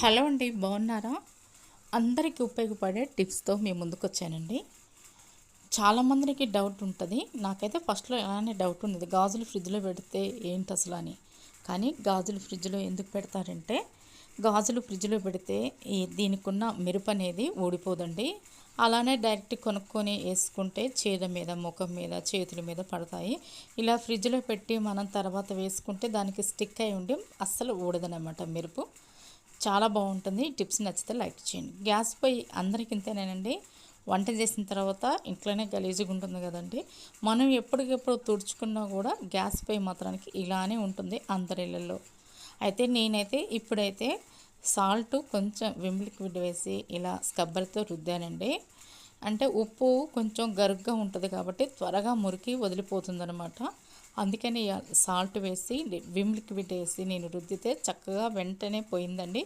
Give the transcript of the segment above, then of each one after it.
Hello అండి బాగున్నారా? అందరికీ ఉపయోగపడే టిప్స్తో మీ ముందుకు వచ్చానండి చాలామందికి డౌట్ ఉంటుంది. నాకైతే ఫస్ట్లో అలానే డౌట్ ఉండేది గాజులు ఫ్రిడ్జ్లో పెడితే ఏంటి అసలు అని. కానీ గాజులు ఫ్రిడ్జ్లో ఎందుకు పెడతారంటే గాజులు ఫ్రిడ్జ్లో పెడితే ఈ దీనికున్న మెరుపు అనేది ఊడిపోదండి. అలానే డైరెక్ట్ కొనుక్కొని వేసుకుంటే చేద మీద ముఖం మీద చేతుల మీద పడతాయి. ఇలా ఫ్రిడ్జ్లో పెట్టి మనం తర్వాత వేసుకుంటే దానికి స్టిక్ అయి ఉండి అస్సలు ఊడదనమాట మెరుపు. చాలా బాగుంటుంది. టిప్స్ నచ్చితే లైక్ చేయండి. గ్యాస్ పొయ్యి అందరికి ఇంతేనేనండి. వంట చేసిన తర్వాత ఇంట్లోనే గలీజుగా ఉంటుంది కదండి. మనం ఎప్పటికెప్పుడు తుడుచుకున్నా కూడా గ్యాస్ పొయ్యి మాత్రానికి ఇలానే ఉంటుంది అందరిళ్ళల్లో అయితే నేనైతే ఇప్పుడైతే సాల్ట్ కొంచెం విమ్ లిక్విడ్ వేసి ఇలా స్కబ్బర్తో రుద్దానండి. అంటే ఉప్పు కొంచెం గరుగ్గా ఉంటుంది కాబట్టి త్వరగా మురికి వదిలిపోతుంది అనమాట అందుకని సాల్ట్ వేసి విమ్ లిక్విడ్ వేసి నేను రుద్దితే చక్కగా వెంటనే పోయిందండి.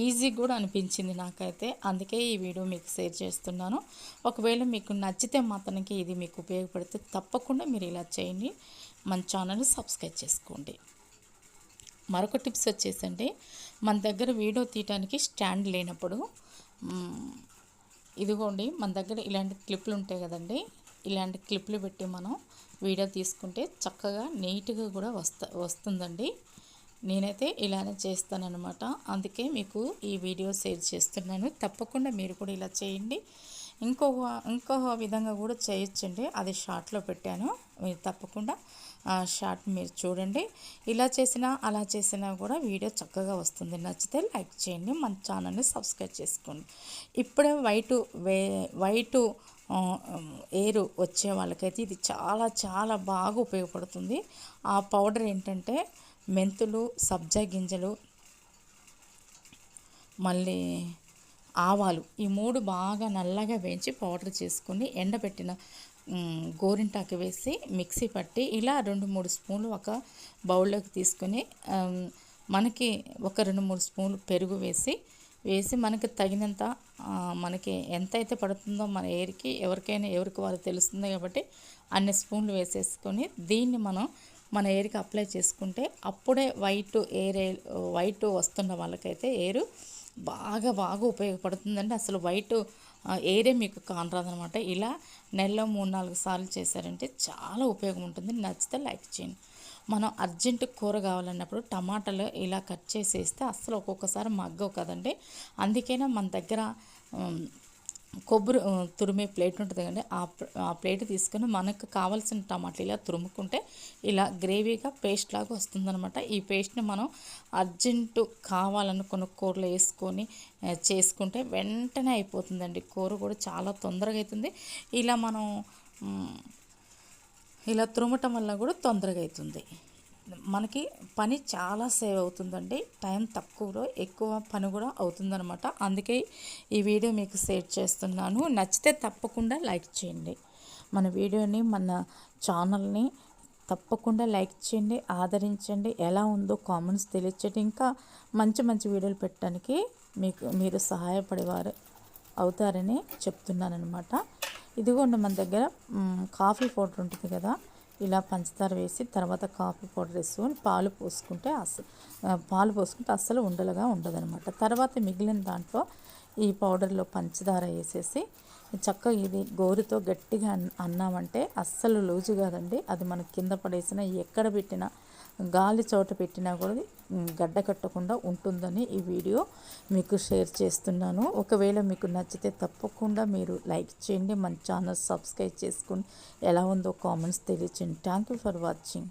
ఈజీ కూడా అనిపించింది నాకైతే. అందుకే ఈ వీడియో మీకు షేర్ చేస్తున్నాను. ఒకవేళ మీకు నచ్చితే మాత్రానికి ఇది మీకు ఉపయోగపడితే తప్పకుండా మీరు ఇలా చేయండి. మన ఛానల్ని సబ్స్క్రైబ్ చేసుకోండి. మరొక టిప్స్ వచ్చేసండి. మన దగ్గర వీడియో తీయడానికి స్టాండ్ లేనప్పుడు ఇదిగోండి మన దగ్గర ఇలాంటి క్లిప్లు ఉంటాయి కదండి. ఇలాంటి క్లిప్లు పెట్టి మనం వీడియో తీసుకుంటే చక్కగా నీట్గా కూడా వస్తా వస్తుందండి. నేనైతే ఇలానే చేస్తానన్నమాట. అందుకే మీకు ఈ వీడియో షేర్ చేస్తున్నాను. తప్పకుండా మీరు కూడా ఇలా చేయండి. ఇంకో ఇంకో విధంగా కూడా చేయొచ్చండి. అది షార్ట్లో పెట్టాను. మీరు తప్పకుండా షార్ట్ మీరు చూడండి. ఇలా చేసినా అలా చేసినా కూడా వీడియో చక్కగా వస్తుంది. నచ్చితే లైక్ చేయండి. మన ఛానల్ని సబ్స్క్రైబ్ చేసుకోండి. ఇప్పుడే వైటు వే వైటు ఏరు వచ్చే వాళ్ళకైతే ఇది చాలా చాలా బాగా ఉపయోగపడుతుంది. ఆ పౌడర్ ఏంటంటే మెంతులు సబ్జా గింజలు మళ్ళీ ఆవాలు ఈ మూడు బాగా నల్లగా వేయించి పౌడర్ చేసుకుని ఎండబెట్టిన గోరింటాకు వేసి మిక్సీ పట్టి ఇలా రెండు మూడు స్పూన్లు ఒక బౌల్లోకి తీసుకొని మనకి ఒక రెండు మూడు స్పూన్లు పెరుగు వేసి వేసి మనకి తగినంత మనకి ఎంత అయితే పడుతుందో మన ఏరికి ఎవరికైనా ఎవరికి వారు తెలుస్తుంది కాబట్టి అన్ని స్పూన్లు వేసేసుకొని దీన్ని మనం మన ఏరికి అప్లై చేసుకుంటే అప్పుడే వైట్ ఏరే వైట్ వస్తున్న వాళ్ళకైతే ఏరు బాగా బాగా ఉపయోగపడుతుందండి. అసలు వైట్ ఏరే మీకు కానరాదనమాట. ఇలా నెలలో మూడు నాలుగు సార్లు చేశారంటే చాలా ఉపయోగం ఉంటుంది. నచ్చితే లైక్ చేయండి. మనం అర్జెంట్ కూర కావాలన్నప్పుడు టమాటాలు ఇలా కట్ చేసేస్తే అస్సలు ఒక్కొక్కసారి మగ్గవు కదండి. అందుకైనా మన దగ్గర కొబ్బరి తురిమే ప్లేట్ ఉంటుంది కదండి ఆ ఆ ప్లేట్ తీసుకొని మనకు కావాల్సిన టమాటాలు ఇలా తురుముకుంటే ఇలా గ్రేవీగా పేస్ట్ లాగా వస్తుందనమాట ఈ పేస్ట్ని మనం అర్జెంటు కావాలనుకున్న కూరలో వేసుకొని చేసుకుంటే వెంటనే అయిపోతుందండి. కూర కూడా చాలా తొందరగా అవుతుంది ఇలా మనం ఇలా తురుమటం వల్ల కూడా తొందరగా అవుతుంది మనకి పని చాలా సేవ్ అవుతుందండి. టైం తక్కువలో ఎక్కువ పని కూడా అవుతుందనమాట అందుకే ఈ వీడియో మీకు షేర్ చేస్తున్నాను. నచ్చితే తప్పకుండా లైక్ చేయండి. మన వీడియోని మన ఛానల్ని తప్పకుండా లైక్ చేయండి ఆదరించండి. ఎలా ఉందో కామెంట్స్ తెలియచేయండి. ఇంకా మంచి మంచి వీడియోలు పెట్టడానికి మీకు మీరు సహాయపడేవారు అవుతారని చెప్తున్నానమాట ఇదిగోండి మన దగ్గర కాఫీ పౌడర్ ఉంటుంది కదా. ఇలా పంచదార వేసి తర్వాత కాఫీ పౌడర్ వేసుకొని పాలు పోసుకుంటే అసలు పాలు పోసుకుంటే అస్సలు ఉండలుగా ఉండదనమాట తర్వాత మిగిలిన దాంట్లో ఈ పౌడర్లో పంచదార వేసేసి చక్కగా ఇది గోరుతో గట్టిగా అన్నామంటే అస్సలు లూజు కాదండి. అది మనకి కింద పడేసిన ఎక్కడ పెట్టినా గాలి చోట పెట్టినా కూడా గడ్డ కట్టకుండా ఉంటుందని ఈ వీడియో మీకు షేర్ చేస్తున్నాను. ఒకవేళ మీకు నచ్చితే తప్పకుండా మీరు లైక్ చేయండి. మన ఛానల్ సబ్స్క్రైబ్ చేసుకుని ఎలా ఉందో కామెంట్స్ తెలియచేయండి. Thank you for watching.